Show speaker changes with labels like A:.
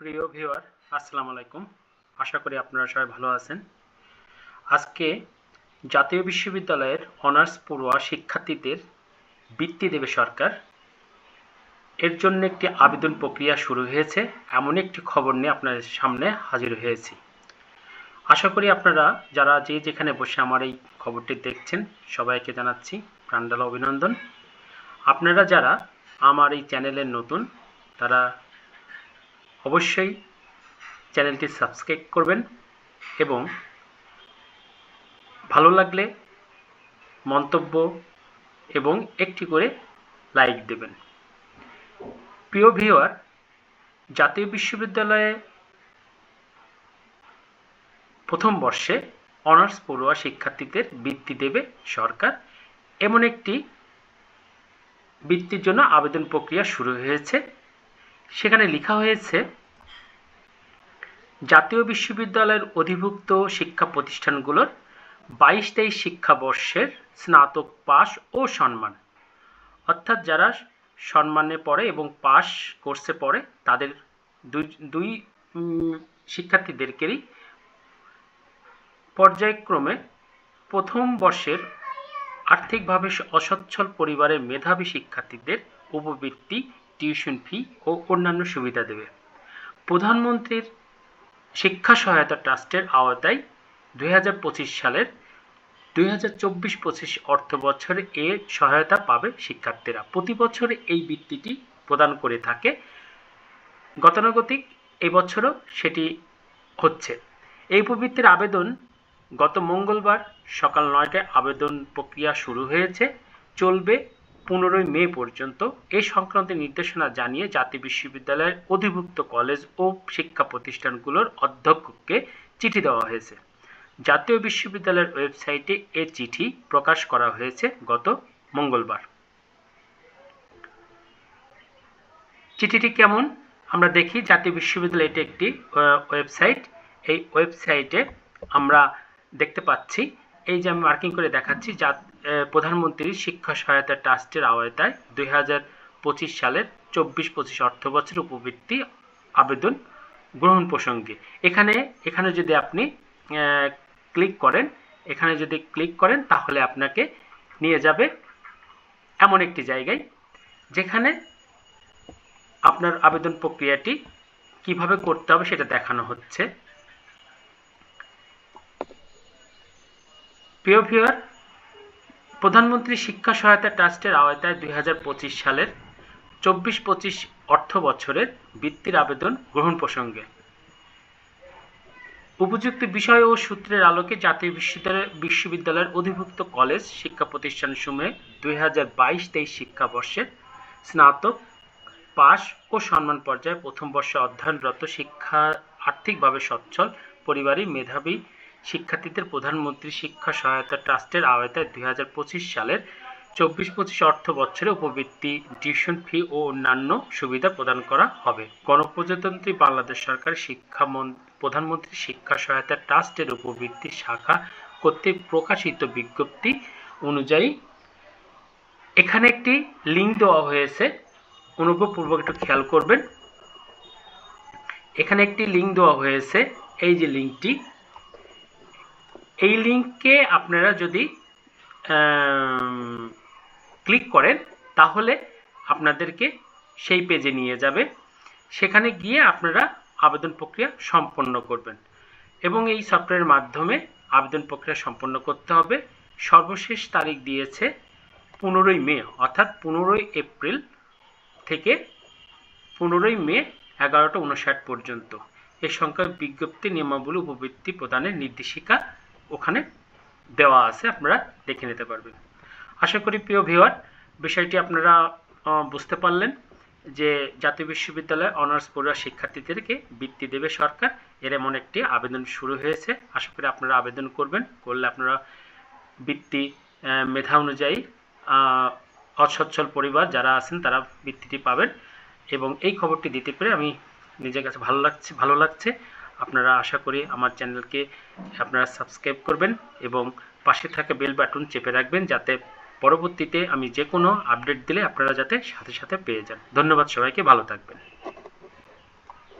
A: প্রিয় ভিউয়ার, আসসালামু আলাইকুম। আশা করি আপনারা সবাই ভালো আছেন। আজকে জাতীয় বিশ্ববিদ্যালয়ের অনার্স পড়ুয়া শিক্ষার্থীদের বৃত্তি দেবে সরকার। এর জন্য একটি আবেদন প্রক্রিয়া শুরু হয়েছে, এমন একটি খবর নিয়ে আপনাদের সামনে হাজির হয়েছি। আশা করি আপনারা যারা যে যেখানে বসে আমার এই খবরটি দেখছেন, সবাইকে জানাচ্ছি প্রাণডালা অভিনন্দন। আপনারা যারা আমার এই চ্যানেলের নতুন, তারা অবশ্যই চ্যানেলটি সাবস্ক্রাইব করবেন এবং ভালো লাগলে মন্তব্য এবং একটি করে লাইক দেবেন। প্রিয় ভিউয়ার, জাতীয় বিশ্ববিদ্যালয়ে প্রথম বর্ষে অনার্স পড়ুয়া শিক্ষার্থীদের বৃত্তি দেবে সরকার। এমন একটি বৃত্তির জন্য আবেদন প্রক্রিয়া শুরু হয়েছে। সেখানে লেখা হয়েছে জাতীয় বিশ্ববিদ্যালয়ের অধিভুক্ত শিক্ষা প্রতিষ্ঠানগুলোর বাইশ তেইশ শিক্ষাবর্ষের স্নাতক পাস ও সম্মান। অর্থাৎ যারা সম্মানে পড়ে এবং পাস কোর্সে পড়ে, তাদের দুই দুই শিক্ষার্থীদেরকেই পর্যায়ক্রমে প্রথম বর্ষের আর্থিকভাবে অসচ্ছল পরিবারের মেধাবী শিক্ষার্থীদের উপবৃত্তি, টিউশন ফি ও অন্যান্য সুবিধা দেবে। প্রধানমন্ত্রীর শিক্ষা সহায়তা ট্রাস্টের আওতায় দুই হাজার পঁচিশ সালের দুই হাজার চব্বিশ পঁচিশ অর্থ বছরে এ সহায়তা পাবে শিক্ষার্থীরা। প্রতি বছর এই বৃত্তিটি প্রদান করে থাকে। গতানুগতিক এবছরও সেটি হচ্ছে। এই উপবৃত্তির আবেদন গত মঙ্গলবার সকাল নয়টায় আবেদন প্রক্রিয়া শুরু হয়েছে। চলবে পনেরোই মে পর্যন্ত এ সংক্রান্ত নির্দেশনা জানিয়ে জাতীয় বিশ্ববিদ্যালয়ের অধিভুক্ত কলেজ ও শিক্ষা প্রতিষ্ঠানগুলোর অধ্যক্ষকে চিঠি দেওয়া হয়েছে। জাতীয় বিশ্ববিদ্যালয়ের ওয়েবসাইটে এ চিঠি প্রকাশ করা হয়েছে গত মঙ্গলবার। চিঠিটি কেমন? আমরা দেখি, জাতীয় বিশ্ববিদ্যালয় এটি একটি ওয়েবসাইট। এই ওয়েবসাইটে আমরা দেখতে পাচ্ছি, এই যে আমি মার্কিং করে দেখাচ্ছি প্রধানমন্ত্রী শিক্ষা সহায়তা ট্রাস্টের আওতায় দুই হাজার পঁচিশ সালের চব্বিশ পঁচিশ অর্থ বছর উপবৃত্তি আবেদন গ্রহণ প্রসঙ্গে। এখানে এখানে যদি আপনি ক্লিক করেন, এখানে যদি ক্লিক করেন তাহলে আপনাকে নিয়ে যাবে এমন একটি জায়গায় যেখানে আপনার আবেদন প্রক্রিয়াটি কীভাবে করতে হবে সেটা দেখানো হচ্ছে। প্রিয় ভিউয়ার প্রধানমন্ত্রী শিক্ষা সহায়তা ট্রাস্টের আওতায় দুই সালের চব্বিশ পঁচিশ অর্থ বছরের বৃত্তির আবেদন গ্রহণ প্রসঙ্গে। উপযুক্ত বিষয় ও সূত্রের আলোকে জাতীয় বিশ্ববিদ্যালয় বিশ্ববিদ্যালয়ের অধিভুক্ত কলেজ শিক্ষা প্রতিষ্ঠান প্রতিষ্ঠানসমূহে দুই হাজার বাইশ তেইশ শিক্ষাবর্ষের স্নাতক পাস ও সম্মান পর্যায়ে প্রথম বর্ষে অধ্যয়নরত শিক্ষা আর্থিকভাবে সচ্ছল পরিবারের মেধাবী শিক্ষার্থীদের প্রধানমন্ত্রী শিক্ষা সহায়তা ট্রাস্টের আওতায় দুই হাজার পঁচিশ সালের চব্বিশ পঁচিশ অর্থ বছরে উপবৃত্তি, টিউশন ফি ও অন্যান্য সুবিধা প্রদান করা হবে। গণপ্রজাতন্ত্রী বাংলাদেশ সরকার শিক্ষা প্রধানমন্ত্রী শিক্ষা সহায়তা ট্রাস্টের উপবৃত্তি শাখা কর্তৃক প্রকাশিত বিজ্ঞপ্তি অনুযায়ী এখানে একটি লিঙ্ক দেওয়া হয়েছে। অনুগ্রহপূর্বক একটু খেয়াল করবেন। এখানে একটি লিঙ্ক দেওয়া হয়েছে। এই যে লিঙ্কটি এই লিঙ্কে আপনারা যদি ক্লিক করেন, তাহলে আপনাদেরকে সেই পেজে নিয়ে যাবে। সেখানে গিয়ে আপনারা আবেদন প্রক্রিয়া সম্পন্ন করবেন। এবং এই সফটওয়্যারের মাধ্যমে আবেদন প্রক্রিয়া সম্পন্ন করতে হবে। সর্বশেষ তারিখ দিয়েছে পনেরোই মে, অর্থাৎ পনেরোই এপ্রিল থেকে পনেরোই মে এগারোটা উনষাট পর্যন্ত। এ সংখ্যক বিজ্ঞপ্তি নিয়মাবলী উপবৃত্তি প্রদানের নির্দেশিকা ওখানে দেওয়া আছে, আপনারা দেখে নিতে পারবেন। আশা করি প্রিয় ভিওয়ার বিষয়টি আপনারা বুঝতে পারলেন যে জাতীয় বিশ্ববিদ্যালয়ে অনার্স পড়ুয়া শিক্ষার্থীদেরকে বৃত্তি দেবে সরকার। এর এমন একটি আবেদন শুরু হয়েছে। আশা করি আপনারা আবেদন করবেন, করলে আপনারা বৃত্তি মেধা অনুযায়ী অসচ্ছল পরিবার যারা আছেন তারা বৃত্তিটি পাবেন। এবং এই খবরটি দিতে পেরে আমি নিজের কাছে ভালো লাগছে ভালো লাগছে। আপনারা আশা করি আমার চ্যানেলকে আপনারা সাবস্ক্রাইব করবেন এবং পাশে থাকা বেল বাটন চেপে রাখবেন যাতে পরবর্তীতে আমি যে কোনো আপডেট দিলে আপনারা যাতে সাথে সাথে পেয়ে যান। ধন্যবাদ সবাইকে, ভালো থাকবেন।